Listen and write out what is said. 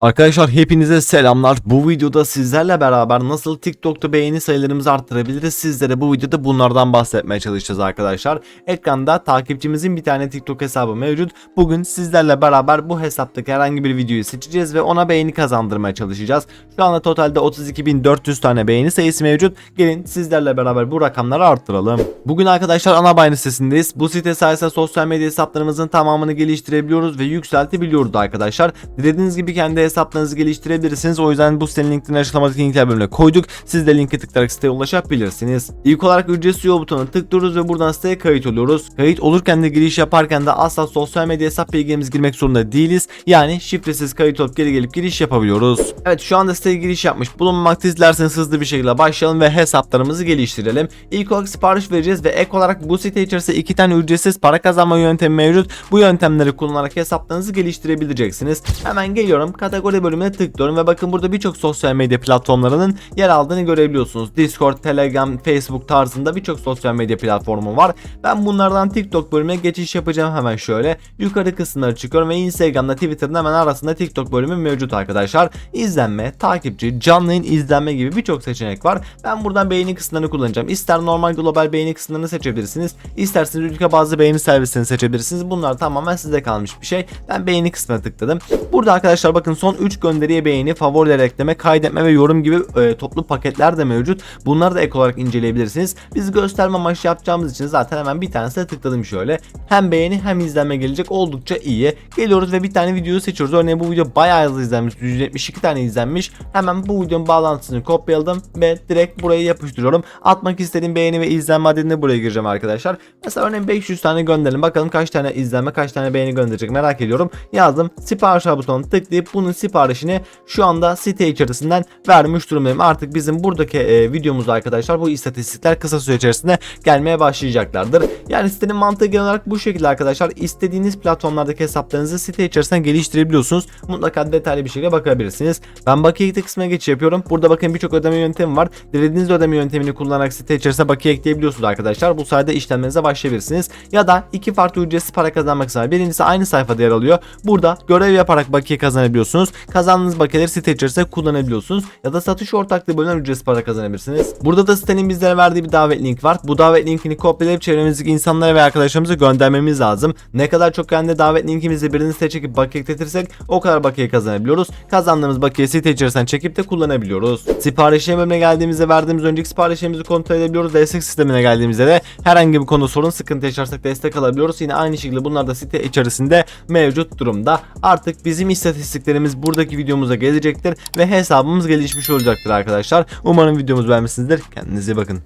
Arkadaşlar hepinize selamlar. Bu videoda sizlerle beraber nasıl TikTok'ta beğeni sayılarımızı arttırabiliriz sizlere bu videoda bunlardan bahsetmeye çalışacağız arkadaşlar. Ekranda takipçimizin bir tane TikTok hesabı mevcut. Bugün sizlerle beraber bu hesaptaki herhangi bir videoyu seçeceğiz ve ona beğeni kazandırmaya çalışacağız. Şu anda totalde 32.400 tane beğeni sayısı mevcut. Gelin sizlerle beraber bu rakamları arttıralım. Bugün arkadaşlar ana bayını sitesindeyiz. Bu site sayesinde sosyal medya hesaplarımızın tamamını geliştirebiliyoruz ve yükseltebiliyoruz arkadaşlar. Dilediğiniz gibi kendi hesaplarınızı geliştirebilirsiniz. O yüzden bu sitenin linkini açıklamadaki linkler bölümüne koyduk. Siz de linke tıklayarak siteye ulaşabilirsiniz. İlk olarak ücretsiz üye butonuna tıklıyoruz ve buradan siteye kayıt oluyoruz. Kayıt olurken de giriş yaparken de asla sosyal medya hesap bilgilerimizi girmek zorunda değiliz. Yani şifresiz kayıt olup geri gelip giriş yapabiliyoruz. Evet şu anda siteye giriş yapmış bulunmakta. Dilerseniz hızlı bir şekilde başlayalım ve hesaplarımızı geliştirelim. İlk olarak sipariş vereceğiz ve ek olarak bu site içerisinde iki tane ücretsiz para kazanma yöntemi mevcut. Bu yöntemleri kullanarak hesaplarınızı geliştirebileceksiniz. Hemen geliyorum kategori bölümüne tıklıyorum ve bakın burada birçok sosyal medya platformlarının yer aldığını görebiliyorsunuz. Discord, Telegram, Facebook tarzında birçok sosyal medya platformu var. Ben bunlardan TikTok bölümüne geçiş yapacağım hemen şöyle. Yukarı kısımları çıkıyorum ve Instagram'da Twitter'ın hemen arasında TikTok bölümü mevcut arkadaşlar. İzlenme, takipçi, canlı yayın izlenme gibi birçok seçenek var. Ben buradan beğeni kısımlarını kullanacağım. İster normal global beğeni kısımlarını seçebilirsiniz. İsterseniz ülke bazı beğeni servislerini seçebilirsiniz. Bunlar tamamen size kalmış bir şey. Ben beğeni kısmına tıkladım. Burada arkadaşlar bakın son 3 gönderiye beğeni, favoriler ekleme, kaydetme ve yorum gibi e, toplu paketler de mevcut. Bunları da ek olarak inceleyebilirsiniz. Biz gösterme amaçlı yapacağımız için zaten hemen bir tanesine tıkladım şöyle. Hem beğeni hem izlenme gelecek oldukça iyi. Geliyoruz ve bir tane videoyu seçiyoruz. Örneğin bu video bayağı hızlı izlenmiş. 172 tane izlenmiş. Hemen bu videonun bağlantısını kopyaladım ve direkt buraya yapıştırıyorum. Atmak istediğim beğeni ve izlenme adedini buraya gireceğim arkadaşlar. Mesela örneğin 500 tane gönderelim. Bakalım kaç tane izlenme, kaç tane beğeni gönderecek merak ediyorum. Yazdım. Sipariş butonuna tıklayıp bunun siparişini şu anda site içerisinden vermiş durumdayım. Artık bizim buradaki e, videomuzda arkadaşlar bu istatistikler kısa süre içerisinde gelmeye başlayacaklardır. Yani sitenin mantığı genel olarak bu şekilde arkadaşlar. İstediğiniz platformlardaki hesaplarınızı site içerisinden geliştirebiliyorsunuz. Mutlaka detaylı bir şekilde bakabilirsiniz. Ben bakiye ekle kısmına geçiş yapıyorum. Burada bakın birçok ödeme yöntemi var. Dilediğiniz ödeme yöntemini kullanarak site içerisinde bakiye ekleyebiliyorsunuz arkadaşlar. Bu sayede işlemlerinize başlayabilirsiniz. Ya da iki farklı ücretsiz para kazanmak için birincisi aynı sayfada yer alıyor. Burada görev yaparak bakiye kazanabiliyorsunuz. Kazandığınız bakiyeleri site içerisinde kullanabiliyorsunuz. Ya da satış ortaklığı bölümünden ücretsiz para kazanabilirsiniz. Burada da sitenin bizlere verdiği bir davet link var. Bu davet linkini kopyalayıp çevremizdeki insanlara ve arkadaşlarımıza göndermemiz lazım. Ne kadar çok kendi davet linkimizi birini site çekip bakiye ekletirsek o kadar bakiye kazanabiliyoruz. Kazandığımız bakiye site içerisinden çekip de kullanabiliyoruz. Sipariş bölümüne geldiğimizde verdiğimiz önceki siparişlerimizi kontrol edebiliyoruz. Destek sistemine geldiğimizde de herhangi bir konu sorun sıkıntı yaşarsak destek alabiliyoruz. Yine aynı şekilde bunlar da site içerisinde mevcut durumda. Artık bizim istatistiklerimiz buradaki videomuza gelecektir ve hesabımız gelişmiş olacaktır arkadaşlar. Umarım videomuzu beğenmişsinizdir. Kendinize bakın.